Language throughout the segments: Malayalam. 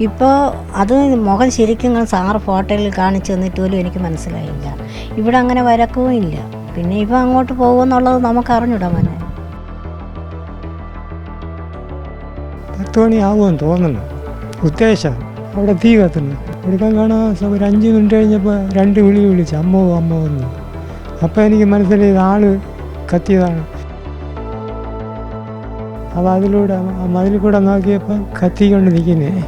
ഇപ്പോൾ അത് മുഖം ശരിക്കും സാറ് ഫോട്ടോയിൽ കാണിച്ചു തന്നിട്ട് പോലും എനിക്ക് മനസ്സിലായില്ല. ഇവിടെ അങ്ങനെ വരക്കവും ഇല്ല. പിന്നെ ഇപ്പം അങ്ങോട്ട് പോകുമെന്നുള്ളത് നമുക്ക് അറിഞ്ഞൂടാ മോനെ. പത്ത് മണിയാവുമെന്ന് തോന്നുന്നു. ഉദ്ദേശം അവിടെ തീ കത്തുന്നു. ഇവിടെ കാണാൻ ഒരു അഞ്ച് മിനിറ്റ് കഴിഞ്ഞപ്പോൾ രണ്ട് വിളി വിളിച്ചു അമ്മോ അമ്മോ എന്ന്. അപ്പോൾ എനിക്ക് മനസ്സിലായി ആൾ കത്തിയതാണ്. അപ്പോൾ അതിലൂടെ മതിൽ കൂടെ നോക്കിയപ്പോൾ കത്തിക്കൊണ്ട് നിൽക്കുന്നേ.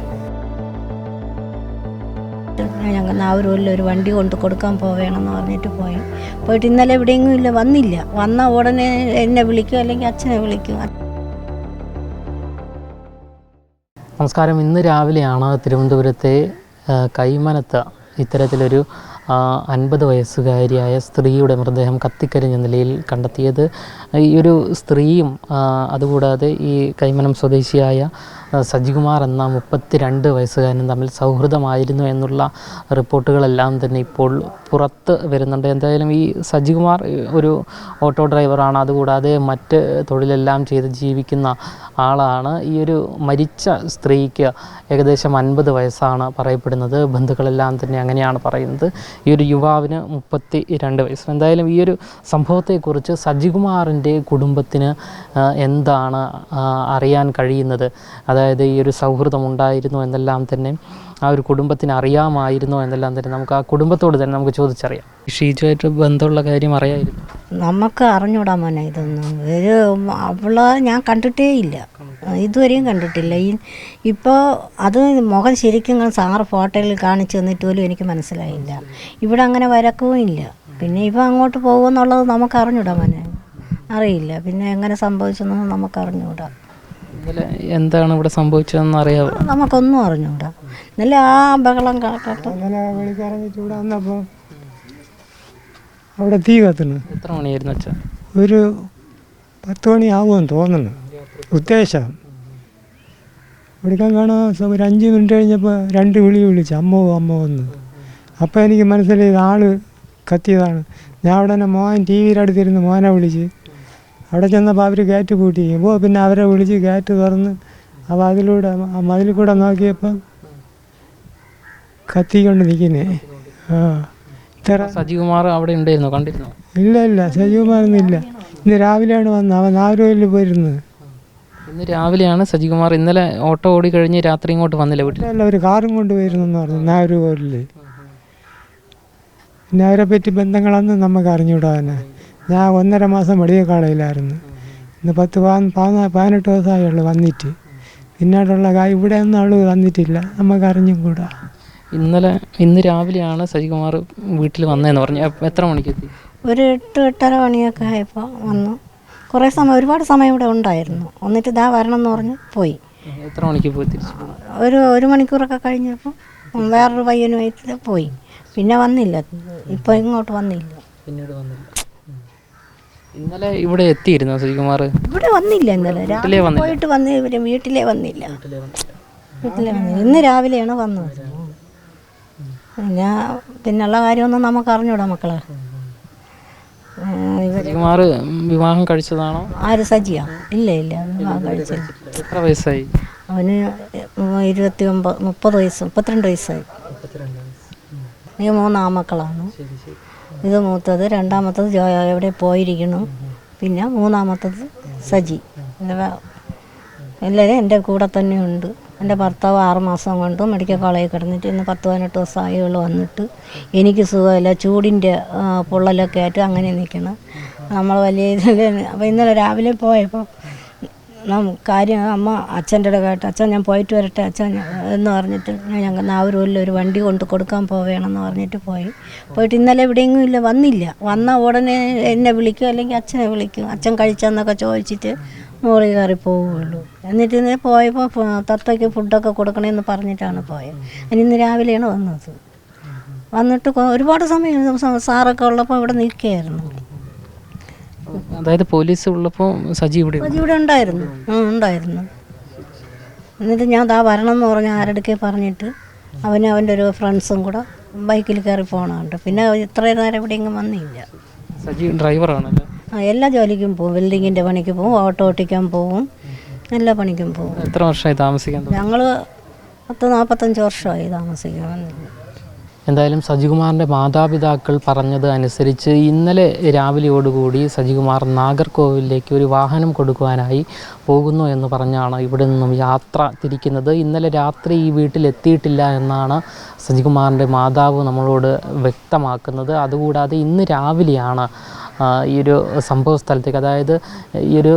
ഞങ്ങൾ നാവൂരിൽ ഒരു വണ്ടി കൊണ്ട് കൊടുക്കാൻ പോവേണമെന്ന് പറഞ്ഞിട്ട് പോയി. പോയിട്ട് ഇന്നലെ എവിടെയെങ്കിലും ഇല്ല വന്നില്ല. വന്ന ഉടനെ എന്നെ വിളിക്കും അല്ലെങ്കിൽ അച്ഛനെ വിളിക്കും. നമസ്കാരം. ഇന്ന് രാവിലെയാണ് തിരുവനന്തപുരത്തെ കൈമനത്ത ഇത്തരത്തിലൊരു അൻപത് വയസ്സുകാരിയായ സ്ത്രീയുടെ മൃതദേഹം കത്തിക്കരിഞ്ഞ നിലയിൽ കണ്ടെത്തിയത്. ഈ ഒരു സ്ത്രീയും അതുകൂടാതെ ഈ കൈമനം സ്വദേശിയായ സജികുമാർ എന്ന മുപ്പത്തിരണ്ട് വയസ്സുകാരനും തമ്മിൽ സൗഹൃദമായിരുന്നു എന്നുള്ള റിപ്പോർട്ടുകളെല്ലാം തന്നെ ഇപ്പോൾ പുറത്ത് വരുന്നുണ്ട്. എന്തായാലും ഈ സജികുമാർ ഒരു ഓട്ടോ ഡ്രൈവറാണ്. അതുകൂടാതെ മറ്റ് തൊഴിലെല്ലാം ചെയ്ത് ജീവിക്കുന്ന ആളാണ്. ഈ ഒരു മരിച്ച സ്ത്രീക്ക് ഏകദേശം അൻപത് വയസ്സാണ് പറയപ്പെടുന്നത്. ബന്ധുക്കളെല്ലാം തന്നെ അങ്ങനെയാണ് പറയുന്നത്. ഈ ഒരു യുവാവിന് മുപ്പത്തി രണ്ട് വയസ്സ്. എന്തായാലും ഈ ഒരു സംഭവത്തെക്കുറിച്ച് സജികുമാറിന്റെ കുടുംബത്തിന് എന്താണ് അറിയാൻ കഴിയുന്നത്? അതായത് ഈ ഒരു സൗഹൃദം ഉണ്ടായിരുന്നു എന്നെല്ലാം തന്നെ ആ ഒരു കുടുംബത്തിന് അറിയാമായിരുന്നോ എന്നെല്ലാം തന്നെ നമുക്ക് ആ കുടുംബത്തോട് തന്നെ നമുക്ക് ചോദിച്ചറിയാം. ഷീജുമായിട്ട് ബന്ധമുള്ള കാര്യം അറിയായിരുന്നു നമുക്ക് അറിഞ്ഞൂടാ മോനെ ഇതൊന്നും. ഒരു അവൾ ഞാൻ കണ്ടിട്ടേ ഇല്ല. ഇതുവരെയും കണ്ടിട്ടില്ല. ഈ ഇപ്പോൾ അത് മുഖം ശരിക്കും സാറ് ഫോട്ടോയിൽ കാണിച്ചു തന്നിട്ട് പോലും എനിക്ക് മനസ്സിലായില്ല. ഇവിടെ അങ്ങനെ വരക്കവും ഇല്ല. പിന്നെ ഇപ്പം അങ്ങോട്ട് പോകുമെന്നുള്ളത് നമുക്ക് അറിഞ്ഞൂടാ മോനെ. അറിയില്ല. പിന്നെ എങ്ങനെ സംഭവിച്ചെന്നൊന്നും നമുക്ക് അറിഞ്ഞൂടാ. എന്താണ് ഇവിടെ സംഭവിച്ചതെന്ന് അറിയാവോ? നമുക്കൊന്നും അറിഞ്ഞൂടാ. ഇന്നലെ ആ ബഹളം അങ്ങനെ ഇവിടെ അവിടെ തീ കത്തുന്നു. എത്ര മണിയായിരുന്നു അച്ഛൻ ഒരു പത്ത് മണിയാവുമെന്ന് തോന്നുന്നു. ഉദ്ദേശം. വിളിക്കാൻ കാണാൻ സ- ഒരു അഞ്ച് മിനിറ്റ് കഴിഞ്ഞപ്പോൾ രണ്ട് വിളി വിളിച്ചു അമ്മോ അമ്മോ എന്ന്. അപ്പോൾ എനിക്ക് മനസ്സിലായി ആൾ കത്തിയതാണ്. ഞാൻ അവിടെ തന്നെ മോൻ ടി വിയുടെ അടുത്തിരുന്ന് മോനെ വിളിച്ച് അവിടെ ചെന്നപ്പോൾ അവർ ഗേറ്റ് പൂട്ടി. ഓ പിന്നെ അവരെ വിളിച്ച് ഗേറ്റ് തുറന്ന് ആ വാതിലൂടെ ആ മതിൽ കൂടെ നോക്കിയപ്പം കത്തിക്കൊണ്ട് നിൽക്കുന്നേ ആ. ഇത്ര സജികുമാർ അവിടെ ഉണ്ടായിരുന്നു? കണ്ടിരുന്നു? ഇല്ല ഇല്ല. സജീവമാരൊന്നും ഇല്ല. ഇന്ന് രാവിലെയാണ് വന്നത്. അവൻ ആരോഗ്യം പോയിരുന്നത്. ഇന്ന് രാവിലെയാണ് സജികുമാർ. ഇന്നലെ ഓട്ടോ ഓടി കഴിഞ്ഞ് രാത്രി ഇങ്ങോട്ട് വന്നില്ല വീട്ടിൽ? അല്ല ഒരു കാറും കൊണ്ട് എന്ന് പറഞ്ഞു. നാഗരൂരിൽ പിന്നെ അവരെ പറ്റി ബന്ധങ്ങളൊന്നും നമുക്ക് അറിഞ്ഞുകൂടാ ഞാൻ ഒന്നര മാസം മെഡിക്കൽ കോളേജിലായിരുന്നു. ഇന്ന് പത്ത് പതിന- പതിനാ- പതിനെട്ട് ദിവസമായുള്ളൂ വന്നിട്ട്. പിന്നീടുള്ള കാര്യം ഇവിടെ ഒന്നും അവൾ വന്നിട്ടില്ല. നമുക്ക് അറിഞ്ഞും കൂടാ. ഇന്നലെ ഇന്ന് രാവിലെയാണ് സജികുമാർ വീട്ടിൽ വന്നതെന്ന് പറഞ്ഞു എത്ര മണിക്ക് എത്തി? ഒരു എട്ട് എട്ടര മണിയൊക്കെ ആയപ്പോൾ വന്നു. കുറേ സമയം ഒരുപാട് സമയം ഇവിടെ ഉണ്ടായിരുന്നു. എന്നിട്ട് ഇതാ വരണം എന്ന് പറഞ്ഞ് പോയി. എത്ര മണിക്ക് പോയി തിരിച്ചു? ഒരു ഒരു മണിക്കൂറൊക്കെ കഴിഞ്ഞപ്പോൾ വേറൊരു പയ്യനുമായിട്ട് പോയി. പിന്നെ വന്നില്ല. ഇപ്പോൾ ഇങ്ങോട്ട് വന്നില്ല. പിന്നീട് വന്നില്ല. ഇന്നലെ ഇവിടെ എത്തിയിരുന്നു ശ്രീകുമാർ? ഇവിടെ വന്നില്ല ഇന്നലെ. രാവിലെ പോയിട്ട് വന്ന് ഇവർ വീട്ടിലേ വന്നില്ല. വീട്ടിലേ വന്നില്ല. ഇന്ന് രാവിലെയാണ് വന്നത്. ഞാൻ പിന്നുള്ള കാര്യമൊന്നും നമുക്ക് അറിഞ്ഞൂടാ മക്കളെ. വിവാഹം കഴിച്ചതാണോ? ആര് സജിയാ? ഇല്ല ഇല്ല. വിവാഹം കഴിച്ചില്ല. എത്ര വയസ്സായി? അവന് ഇരുപത്തി ഒമ്പത് മുപ്പത് വയസ്സ് മുപ്പത്തിരണ്ട് വയസ്സായി. മൂന്നാമക്കളാണ് ശരി ശരി. ഇത് മൂത്തത് രണ്ടാമത്തത് ജോയ എവിടെ പോയിരിക്കുന്നു. പിന്നെ മൂന്നാമത്തത് സജി. എല്ലാവരും എന്റെ കൂടെ തന്നെ ഉണ്ട്. എന്റെ ഭർത്താവ് ആറ് മാസം കൊണ്ട് മെഡിക്കൽ കോളേജിൽ കിടന്നിട്ട് ഇന്ന് പത്ത് പതിനെട്ട് ദിവസമായി ഇവൾ വന്നിട്ട്. എനിക്ക് സുഖമില്ല. ചൂടിന്റെ പൊള്ളലൊക്കെ ആയിട്ട് അങ്ങനെ നിൽക്കണം. നമ്മൾ വലിയ ഇതിൽ അപ്പോൾ ഇന്നലെ രാവിലെ പോയപ്പോൾ കാര്യം അമ്മ അച്ഛന്റെ അടുത്ത് കേട്ട്. അച്ഛൻ ഞാൻ പോയിട്ട് വരട്ടെ. അച്ഛൻ എന്ന് പറഞ്ഞിട്ട് ഞങ്ങൾ നാവൂരിൽ ഒരു വണ്ടി കൊണ്ട് കൊടുക്കാൻ പോവേണമെന്ന് പറഞ്ഞിട്ട് പോയി. പോയിട്ട് ഇന്നലെ എവിടെയെങ്കിലും ഇല്ല വന്നില്ല. വന്ന ഉടനെ എന്നെ വിളിക്കും അല്ലെങ്കിൽ അച്ഛനെ വിളിക്കും. അച്ഛൻ കഴിച്ചെന്നൊക്കെ ചോദിച്ചിട്ട് മോറി കയറി പോവുകയുള്ളൂ എന്നിട്ട് ഇന്ന് പോയപ്പോൾ തത്തയ്ക്ക് ഫുഡൊക്കെ കൊടുക്കണമെന്ന് പറഞ്ഞിട്ടാണ് പോയത് ഇന്ന് രാവിലെയാണ് വന്നത്. വന്നിട്ട് ഒരുപാട് സമയം സാറൊക്കെ ഉള്ളപ്പോൾ ഇവിടെ നിൽക്കുകയായിരുന്നു അതായത് പോലീസ് ഉള്ളപ്പോൾ സജി ഇവിടെ സജി ഇവിടെ ഉണ്ടായിരുന്നു. ആ ഉണ്ടായിരുന്നു. എന്നിട്ട് ഞാൻ ദാ വരണം എന്ന് പറഞ്ഞ് ആരടുക്കെ പറഞ്ഞിട്ട് അവന് അവന്റെ ഒരു ഫ്രണ്ട്സും കൂടെ ബൈക്കിൽ കയറി പോകണമുണ്ട് പിന്നെ ഇത്രയും നേരം ഇവിടെ ഇങ്ങ് വന്നില്ല. സജി ഡ്രൈവറാണല്ലേ? ആ എല്ലാ ജോലിക്കും പോകും വെൽഡിങ്ങിന്റെ പണിക്ക് പോകും ഓട്ടോ ഓട്ടിക്കാൻ പോകും എല്ലാ പണിക്കും പോകും എത്ര വർഷമായി താമസിക്കാൻ? ഞങ്ങൾ പത്ത് നാൽപ്പത്തഞ്ച് വർഷമായി താമസിക്കണം എന്തായാലും സജികുമാറിന്റെ മാതാപിതാക്കൾ പറഞ്ഞത് അനുസരിച്ച് ഇന്നലെ രാവിലെയോടുകൂടി സജികുമാർ നാഗർകോവിലേക്ക് ഒരു വാഹനം കൊടുക്കുവാനായി പോകുന്നു എന്ന് പറഞ്ഞാണ് ഇവിടെ നിന്നും യാത്ര തിരിക്കുന്നത്. ഇന്നലെ രാത്രി ഈ വീട്ടിലെത്തിയിട്ടില്ല എന്നാണ് സജികുമാറിന്റെ മാതാവ് നമ്മളോട് വ്യക്തമാക്കുന്നത്. അതുകൂടാതെ ഇന്ന് രാവിലെയാണ് ഈ ഒരു സംഭവ സ്ഥലത്തേക്ക് അതായത് ഈ ഒരു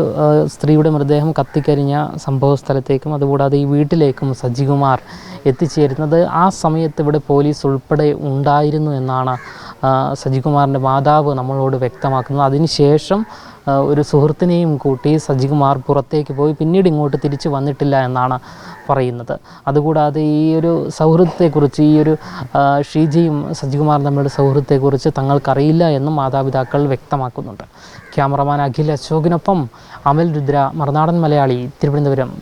സ്ത്രീയുടെ മൃതദേഹം കത്തിക്കരിഞ്ഞ സംഭവ സ്ഥലത്തേക്കും അതുകൂടാതെ ഈ വീട്ടിലേക്കും സജികുമാർ എത്തിച്ചേരുന്നത്. ആ സമയത്ത് ഇവിടെ പോലീസ് ഉൾപ്പെടെ ഉണ്ടായിരുന്നു എന്നാണ് സജികുമാറിന്റെ മാതാവ് നമ്മളോട് വ്യക്തമാക്കുന്നത്. അതിനുശേഷം ഒരു സുഹൃത്തിനെയും കൂട്ടി സജികുമാർ പുറത്തേക്ക് പോയി പിന്നീട് ഇങ്ങോട്ട് തിരിച്ചു വന്നിട്ടില്ല എന്നാണ് പറയുന്നത്. അതുകൂടാതെ ഈ ഒരു സൗഹൃദത്തെക്കുറിച്ച് ഈ ഒരു ഷീജിയും സജികുമാർ തമ്മിലുള്ള സൗഹൃദത്തെക്കുറിച്ച് തങ്ങൾക്കറിയില്ല എന്നും മാതാപിതാക്കൾ വ്യക്തമാക്കുന്നുണ്ട്. ക്യാമറമാൻ അഖിൽ അശോകിനൊപ്പം അമൽ രുദ്ര മറുനാടൻ മലയാളി തിരുവനന്തപുരം.